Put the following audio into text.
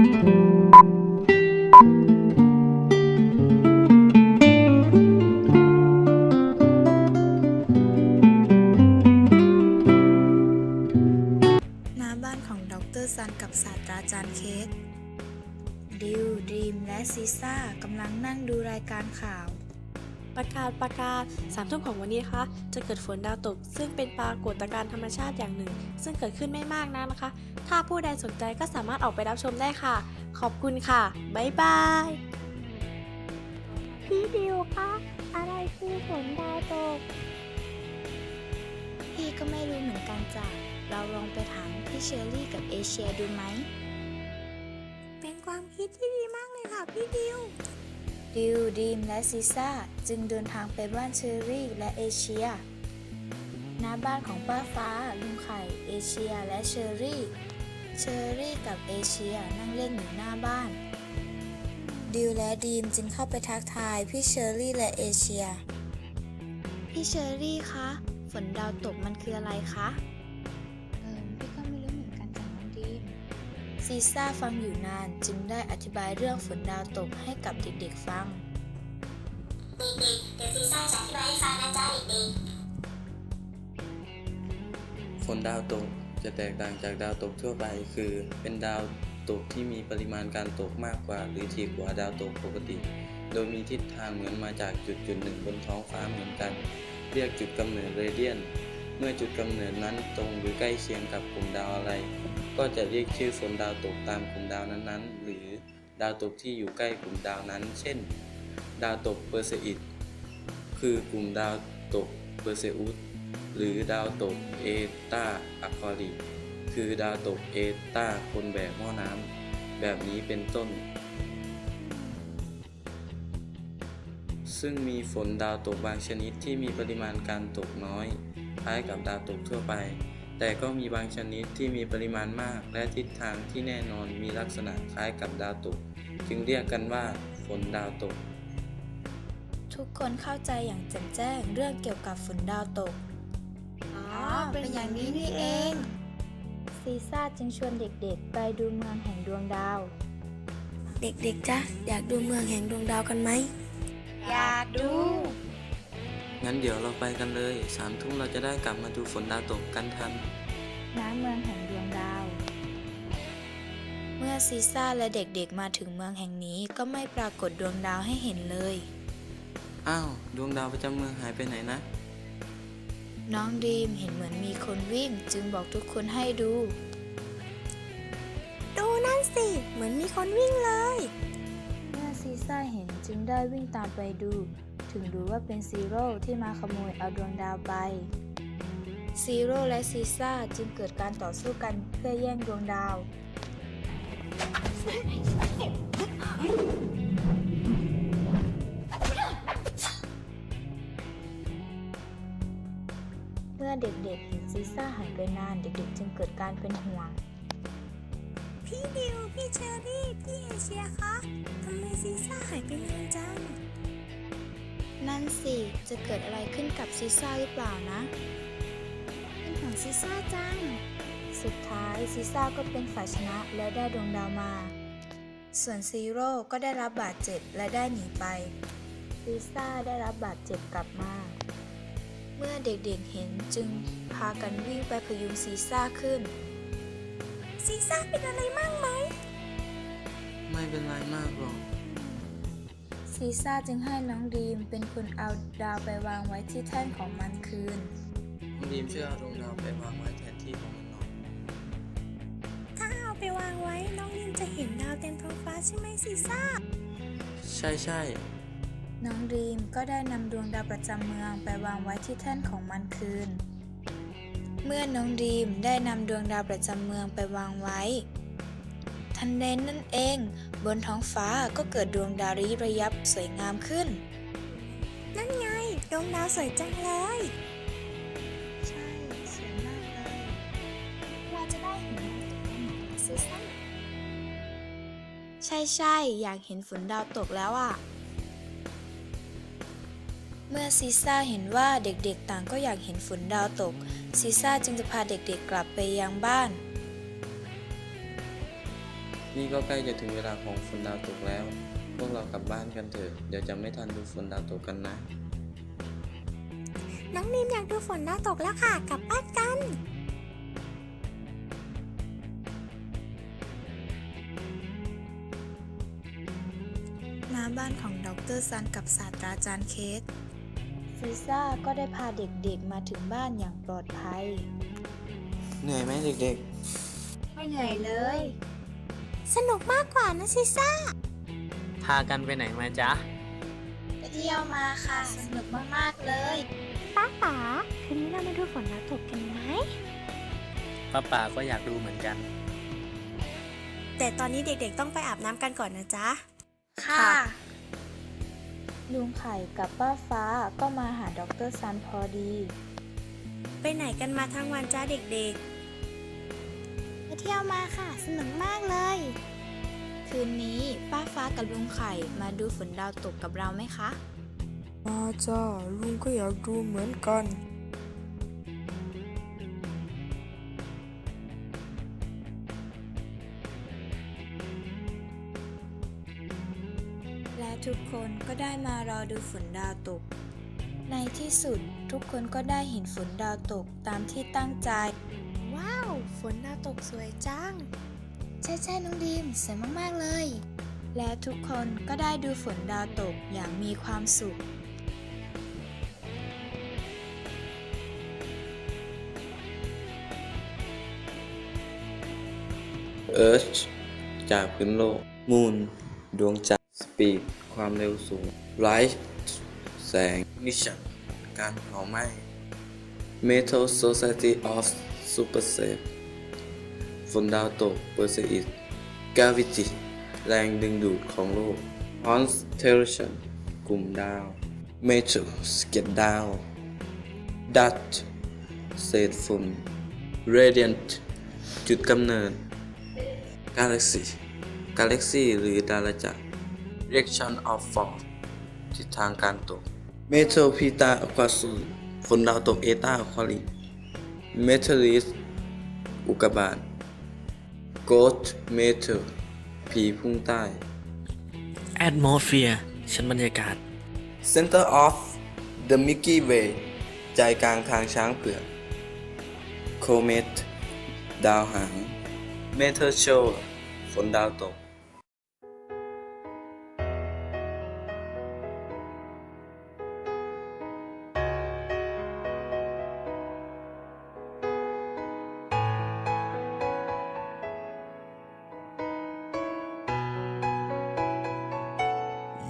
ณบ้านของดรซันกับศาสตราจารย์เค้กดิว ดีม และซีซ่ากำลังนั่งดูรายการข่าว ประกาศประกาศสามทุ่มของวันนี้นะคะจะเกิดฝนดาวตก ซึ่งเป็นปรากฏการณ์ธรรมชาติอย่างหนึ่ง ซึ่งเกิดขึ้นไม่มากนักนะคะ ถ้าผู้ใดสนใจก็สามารถออกไปรับชมได้ค่ะ ขอบคุณค่ะ บ๊ายบาย พี่ดิวคะอะไรคือฝนดาวตก พี่ก็ไม่รู้เหมือนกันจ้ะเราลองไปถามพี่เชอรี่กับเอเชียดูไหม เป็นความคิดที่ดีมากเลยค่ะพี่ดิว ดิวดีม และซีซ่า จึงเดินทางไปบ้านเชอรี่ และเอเชียณบ้านของป้าฟ้า ลุงไข่ เอเชีย และเชอรี่ เชอรี่กับเอเชียนั่งเล่นอยู่หน้าบ้าน ดิวและดีมจึงเข้าไปทักทายพี่เชอรี่และเอเชีย พี่เชอรี่คะ ฝนดาวตกมันคืออะไรคะ ซีซ่าฟังอยู่นานจึงได้อธิบายเรื่องฝนดาวตกให้กับเด็กๆฟังฝนดาวตกจะแตกต่างจากดาวตกทั่วไป คือเป็นดาวตกที่มีปริมาณการตกมากกว่า หรือถี่กว่าดาวตกปกติ โดยมีทิศทางเหมือนมาจากจุดจุดหนึ่งบนท้องฟ้าเหมือนกัน เรียกจุดกำเนิดเรเดียน เมื่อจุดกำเนิดนั้นตรงหรือใกล้เคียงกับกลุ่มดาวอะไร ก็จะเรียกชื่อฝนดาวตกตามกลุ่มดาวนั้นๆ หรือดาวตกที่อยู่ใกล้กลุ่มดาวนั้น เช่น ดาวตกเปอร์เซอิดคือกลุ่มดาวตกเปอร์เซอุสหรือดาวตกเอตาอะคอริคือดาวตกเอตาคนแบกหม้อน้ำแบบนี้เป็นต้น ซึ่งมีฝนดาวตกบางชนิดที่มีปริมาณการตกน้อย คล้ายกับดาวตกทั่วไป แต่ก็มีบางชนิดที่มีปริมาณมาก และทิศทางที่แน่นอนมีลักษณะคล้ายกับดาวตก จึงเรียกกันว่าฝนดาวตก ทุกคนเข้าใจอย่างแจ่มแจ้งเรื่องเกี่ยวกับฝนดาวตก อ๋อ เป็นอย่างนี้นี่เอง ซีซ่าจึงชวนเด็กๆ ไปดูเมืองแห่งดวงดาว เด็กๆจ้ะอยากดูเมืองแห่งดวงดาวกันไหม อยากดู งั้นเดี๋ยวเราไปกันเลย สามทุ่มเราจะได้กลับมาดูฝนดาวตกกันทันณเมืองแห่งดวงดาว เมื่อซีซ่าและเด็กๆมาถึงเมืองแห่งนี้ก็ไม่ปรากฏดวงดาวให้เห็นเลย อ้าว ดวงดาวประจำเมืองหายไปไหนนะ น้องดีมเห็นเหมือนมีคนวิ่งจึงบอกทุกคนให้ดู ดูนั่นสิ เหมือนมีคนวิ่งเลย เมื่อซีซ่าเห็นจึงได้วิ่งตามไปดู ถึงรู้ว่าเป็นซีโร่ที่มาขโมยเอาดวงดาวไป ซีโร่และซีซ่าจึงเกิดการต่อสู้กันเพื่อแย่งดวงดาว เมื่อเด็กๆเห็นซีซ่าหายไปนานเด็กๆ จึงเกิดการเป็นห่วงพี่ดิว พี่เชอรี่ พี่เอเชียคะ ทำไมซีซ่าหายไปนานจัง นั่นสิ จะเกิดอะไรขึ้นกับซีซ่าหรือเปล่านะ เป็นของซีซ่าจัง สุดท้ายซีซ่าก็เป็นฝ่ายชนะและได้ดวงดาวมา ส่วนซีโร่ก็ได้รับบาดเจ็บและได้หนีไปซีซ่าได้รับบาดเจ็บกลับมา เมื่อเด็กๆเห็นจึงพากันวิ่งไปพยุงซีซ่าขึ้น ซีซ่าเป็นอะไรมากไหม ไม่เป็นไรมากหรอก ซีซ่าจึงให้น้องดีมเป็นคนเอาดาวไปวางไว้ที่แท่นของมันคืน น้องดีมช่วยเอาดวงดาวไปวางไว้แทนที่ของมันหน่อย ถ้าเอาไปวางไว้น้องลินจะเห็นดาวเต็มท้องฟ้าใช่ไหมซีซ่า ใช่ใช่น้องดีมก็ได้นำดวงดาวประจำเมืองไปวางไว้ที่แท่นของมันคืน เมื่อน้องดีมได้นำดวงดาวประจำเมืองไปวางไว้ ทันใดนั่นเอง บนท้องฟ้าก็เกิดดวงดาวระยิบระยับสวยงามขึ้น นั่นไง ดวงดาวสวยจังเลย ใช่ สวยมากเลยเราจะได้เห็นซีซั่นใช่ใช่ๆอยากเห็นฝนดาวตกแล้วอะ เมื่อซีซ่าเห็นว่าเด็กๆต่างก็อยากเห็นฝนดาวตก ซีซ่าจึงจะพาเด็กๆกลับไปยังบ้าน นี่ก็ใกล้จะถึงเวลาของฝนดาวตกแล้ว พวกเรากลับบ้านกันเถอะ เดี๋ยวจะไม่ทันดูฝนดาวตกกันนะ น้องนิมอยากดูฝนดาวตกแล้วค่ะ กลับบ้านกันณบ้านของดรซันกับศาสตราจารย์เคสลิซ่าก็ได้พาเด็กๆมาถึงบ้านอย่างปลอดภัย เหนื่อยไหมเด็กไม่เหนื่อยเลย สนุกมากกว่านะซิซ่า พากันไปไหนมาจ๊ะ ไปเที่ยวมาค่ะ สนุกมากๆเลยป้าป๋าคืนนี้เรามาดูฝนดาวตกกันไหมป้าป่าก็อยากดูเหมือนกัน แต่ตอนนี้เด็กๆต้องไปอาบน้ำกันก่อนนะจ๊ะ ค่ะ ลุงไข่กับป้าฟ้าก็มาหาดรซันพอดี ไปไหนกันมาทั้งวันจ้าเด็กไป เที่ยวมาค่ะ สนุกมากเลย คืนนี้ป้าฟ้ากับลุงไข่มาดูฝนดาวตกกับเราไหมคะ มาจ้าลุงก็อยากดูเหมือนกัน และทุกคนก็ได้มารอดูฝนดาวตก ในที่สุดทุกคนก็ได้เห็นฝนดาวตกตามที่ตั้งใจๆว้าว ฝนดาวตกสวยจัง ใช่ใช่น้องดีมสวยมากๆเลย และทุกคนก็ได้ดูฝนดาวตกอย่างมีความสุขๆ Earth จากพื้นโลก Moon ดวงจันทร์ Speed ความเร็วสูง Light แสง Mission การเผาไหม้ Metal Society of Super Safe ฝนดาวตก Perseid Gravity แรงดึงดูดของโลก Constellation กลุ่มดาว Meteor สเก็ตดาว Dust เศษฝุ่น Radiant จุดกำเนิด Galaxy Galaxy หรือดาราจักร Direction of Fall ทิศทางการตก Meteor Pita Aquasus ฝนดาวตกเอตาควาลิ Meteorite อุกกาบาต Ghost Meteor ผีพุ่งใต้ Atmosphere ชั้นบรรยากาศ Center of the Milky Way ใจกลางทางช้างเผือก Comet ดาวหาง Meteor Show ฝนดาวตก